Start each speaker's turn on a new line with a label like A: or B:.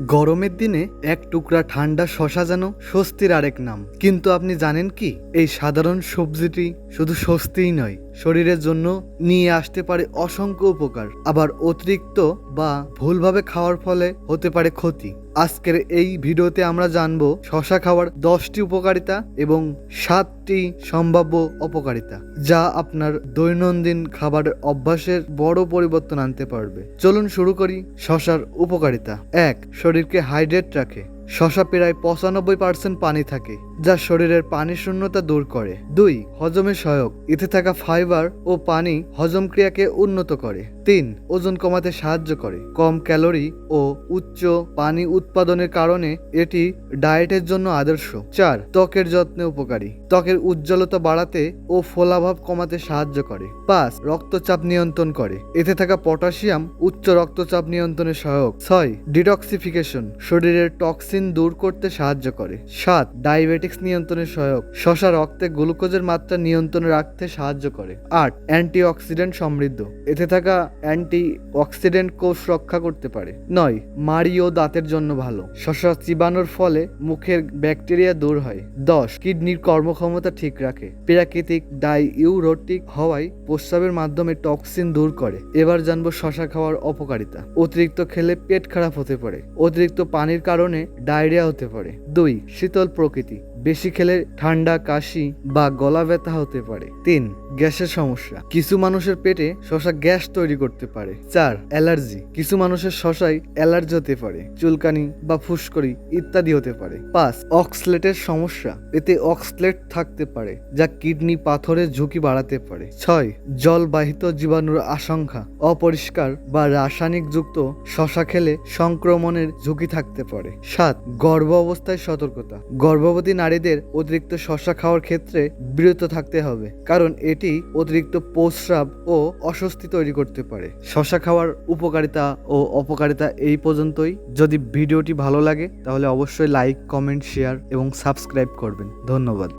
A: গরমের দিনে এক টুকরা ঠান্ডা শশা যেন স্বস্তির আরেক নাম। কিন্তু আপনি জানেন কি? এই সাধারণ সবজিটি শুধু স্বস্তিই নয় শরীরের জন্য নিয়ে আসতে পারে অসংখ্য উপকার, আবার অতিরিক্ত বা ভুলভাবে খাওয়ার ফলে হতে পারে ক্ষতি। আজকের এই ভিডিওতে আমরা জানব শশা খাওয়ার দশটি উপকারিতা এবং সাতটি সম্ভাব্য অপকারিতা, যা আপনার দৈনন্দিন খাবারের অভ্যাসের বড় পরিবর্তন আনতে পারবে। চলুন শুরু করি শশার উপকারিতা। এক, শরীরকে হাইড্রেট রাখে। শশা প্রায় পঁচানব্বই পার্সেন্ট পানি থাকে, যা শরীরের পানি শূন্যতা দূর করে। দুই, হজমে সহায়ক। এতে থাকা ফাইবার ও পানি হজম ক্রিয়াকে উন্নত করে। তিন ওজন কমাতে সাহায্য করে। কম ক্যালোরি ও উচ্চ পানি উৎপাদনের কারণে এটি ডায়েটের জন্য আদর্শ। চার, ত্বকের যত্নে উপকারী। ত্বকের উজ্জ্বলতা বাড়াতে ও ফোলাভাব কমাতে সাহায্য করে। পাঁচ, রক্তচাপ নিয়ন্ত্রণ করে। এতে থাকা পটাশিয়াম উচ্চ রক্তচাপ নিয়ন্ত্রণে সহায়ক। ছয়, ডিটক্সিফিকেশন। শরীরের টক্সিন দূর করতে সাহায্য করে। সাত, ডায়াবেটিক্স নিয়ন্ত্রণে সহায়ক। শশা রক্তে গ্লুকোজের মাত্রা নিয়ন্ত্রণে রাখতে সাহায্য করে। আট, অ্যান্টিঅক্সিডেন্ট সমৃদ্ধ। এতে থাকা অ্যান্টি অক্সিডেন্ট কোষ রক্ষা করতে পারে। নয় মাড়ি ও দাঁতের জন্য ভালো। শশা চিবানোর ফলে মুখের ব্যাকটেরিয়া দূর হয়। দশ, কিডনির কর্মক্ষমতা ঠিক রাখে। প্রাকৃতিক ডাই ইউরোটিক হওয়ায় প্রস্রাবের মাধ্যমে টক্সিন দূর করে। এবার জানব শশা খাওয়ার অপকারিতা। অতিরিক্ত খেলে পেট খারাপ হতে পারে। অতিরিক্ত পানির কারণে ডায়রিয়া হতে পারে। দুই, শীতল প্রকৃতি। বেশি খেলে ঠান্ডা, কাশি বা গলা ব্যথা হতে পারে। তিন, গ্যাসের সমস্যা। কিছু মানুষের পেটে শশা গ্যাস তৈরি করতে পারে। চার অ্যালার্জি। কিছু মানুষের শশায় অ্যালার্জি হতে পারে, চুলকানি বা ফুসকরি ইত্যাদি হতে পারে। পাঁচ, অক্সলেটের সমস্যা। এতে অক্সলেট থাকতে পারে, যা কিডনি পাথরের ঝুঁকি বাড়াতে পারে। ছয়, জলবাহিত জীবাণুর আশঙ্কা। অপরিষ্কার বা রাসায়নিক যুক্ত শশা খেলে সংক্রমণের ঝুঁকি থাকতে পারে। সাত, গর্ভ অবস্থায় সতর্কতা। গর্ভবতী নারীদের অতিরিক্ত শশা খাওয়ার ক্ষেত্রে বিরত থাকতে হবে, কারণ এটি অতিরিক্ত প্রস্রাব ও অস্বস্তি তৈরি করতে পারে। শশা খাওয়ার উপকারিতা ও অপকারিতা এই পর্যন্তই। যদি ভিডিওটি ভালো লাগে, তাহলে অবশ্যই লাইক কমেন্ট শেয়ার এবং সাবস্ক্রাইব করবেন। ধন্যবাদ।